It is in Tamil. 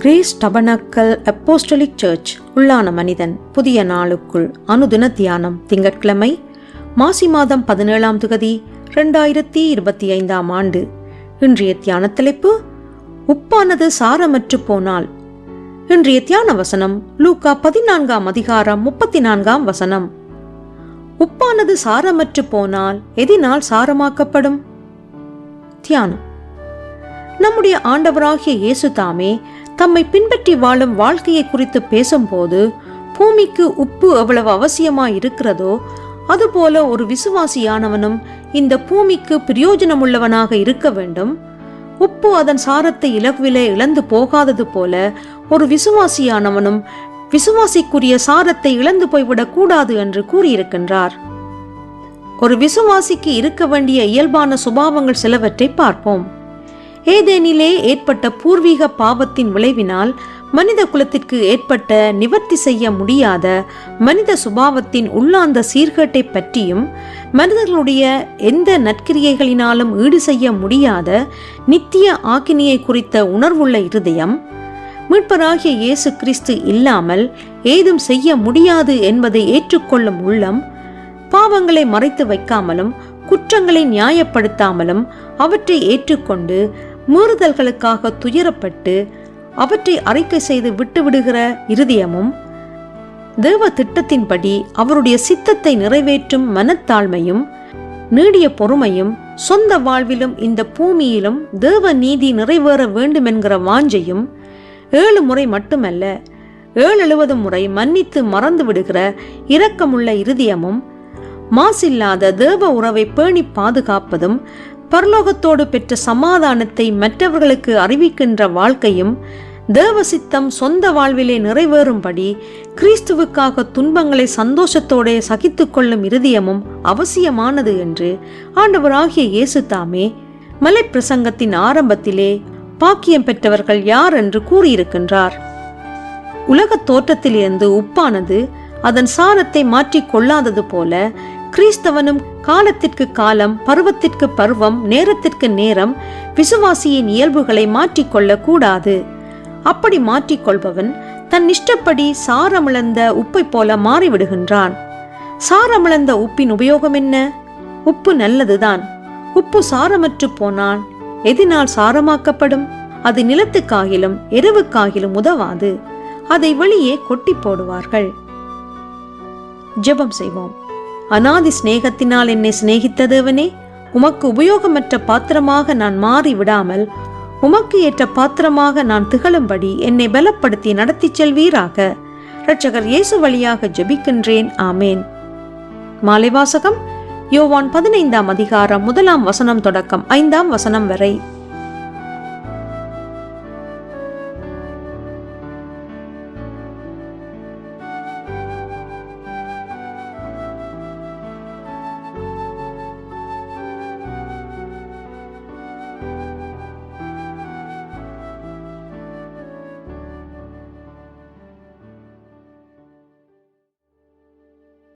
கிரேஸ் டபனக்கல் அப்போஸ்டலிக் சர்ச் உள்ளான மனிதன் புதிய நாளுக்குள் அனுதின தியானம் திங்கட்கிழமை மாசி மாதம் பதினேழாம் தொகுதி ரெண்டாயிரத்தி இருபத்தி ஐந்தாம் ஆண்டு. இன்றைய தியான தலைப்பு உப்பானது சாரமற்று போனால். இன்றைய தியான வசனம் லூக்கா பதினான்காம் அதிகாரம் முப்பத்தி நான்காம் வசனம். உப்பானது சாரமற்று போனால் எதினால் சாரமாக்கப்படும்? தியானம். நம்முடைய ஆண்டவராகிய இயேசு தாமே தம்மை பின்பற்றி வாழும் வாழ்க்கையை குறித்து பேசும்போது பூமிக்கு உப்பு எவ்வளவு அவசியமா இருக்கிறதோ அதுபோல ஒரு விசுவாசியானவனும் இந்த பூமிக்கு பிரயோஜனமுள்ளவனாக இருக்க வேண்டும். உப்பு அதன் சாரத்தை இலகுவிலே இழந்து போகாதது போல ஒரு விசுவாசியானவனும் விசுவாசிக்குரிய சாரத்தை இழந்து போய்விடக் கூடாது என்று கூறியிருக்கின்றார். ஒரு விசுவாசிக்கு இருக்க வேண்டிய இயல்பான சுபாவங்கள் சிலவற்றை பார்ப்போம். ஏதேனிலே ஏற்பட்ட பூர்வீக பாவத்தின் விளைவினால் மனித குலத்திற்கு ஏற்பட்ட நிவர்த்தி செய்ய முடியாத மனித சுபாவத்தின் உள்ளார்ந்த சீர்கேட்டை பற்றியும் மனிதர்களுடைய எந்த நற்கிரியைகளினாலும் ஈடு செய்ய முடியாத நித்திய ஆக்கினியை குறித்த உணர்வுள்ள இருதயம் மீட்பராகிய இயேசு கிறிஸ்து இல்லாமல் ஏதும் செய்ய முடியாது என்பதை ஏற்றுக்கொள்ளும் உள்ளம் பாவங்களை மறைத்து வைக்காமலும் குற்றங்களை நியாயப்படுத்தாமலும் அவற்றை ஏற்றுக்கொண்டு மீறுதல்களுக்காக துயரப்பட்டு அவற்றை அறிக்கை செய்து விட்டுவிடுகிற இருதயமும் தேவ திட்டத்தின்படி அவருடைய சித்தத்தை நிறைவேற்றும் மனத்தாழ்மையும் நீடிய பொறுமையும் சொந்த வாழ்விலும் இந்த பூமியிலும் தேவ நீதி நிறைவேற வேண்டுமென்கிற வாஞ்சையும் ஏழு முறை மட்டுமல்ல ஏழு எழுபது முறை மன்னித்து மறந்து விடுகிற இரக்கமுள்ள இருதயமும் மாசில்லாத தேவ உறவை பேணி பாதுகாப்பதும் பரலோகத்தோடு பெற்ற சமாதானத்தை மற்றவர்களுக்கு அறிவிக்கின்ற வாழ்க்கையும் தேவசித்தம் சொந்த வாழ்விலே நிறைவேறும்படி கிறிஸ்துவுக்காக துன்பங்களை சந்தோஷத்தோடே சகித்து கொள்ளும் இருதயமும் அவசியமானது என்று ஆண்டவராகிய இயேசு தாமே மலைப்பிரசங்கத்தின் ஆரம்பத்திலே பாக்கியம் பெற்றவர்கள் யார் என்று கூறியிருக்கின்றார். உலகத் தோற்றத்திலிருந்து உப்பானது அதன் சாரத்தை மாற்றிக் கொள்ளாதது போல கிறிஸ்தவனும் காலத்திற்கு காலம் பருவத்திற்கு பருவம் நேரத்திற்கு நேரம் விசுவாசியின் இயல்புகளை மாற்றிக்கொள்ள கூடாது அப்படி மாற்றிக்கொள்பவன் தன் இஷ்டப்படி சாரமிழந்த உப்பை போல மாறிவிடுகின்றான். சாரமிழந்த உப்பின் உபயோகம் என்ன? உப்பு நல்லதுதான். உப்பு சாரமற்று போனால் எதினால் சாரமாக்கப்படும்? அது நிலத்துக்காகிலும் எருவுக்காகிலும் உதவாது. அதை வெளியே கொட்டி போடுவார்கள். ஜெபம் செய்வோம். அனாதி சிநேகத்தினால் என்னை சிநேகித்த தேவனே உமக்கு உபயோகமற்ற பாத்திரமாக நான் மாறி விடாமல் உமக்கு ஏற்ற பாத்திரமாக நான் திகழும்படி என்னை பலப்படுத்தி நடத்திச் செல்வீராக. இரட்சகர் இயேசு வழியாக ஜெபிக்கின்றேன். ஆமேன். மாலைவாசகம் யோவான் பதினைந்தாம் அதிகாரம் முதலாம் வசனம் தொடக்கம் ஐந்தாம் வசனம் வரை.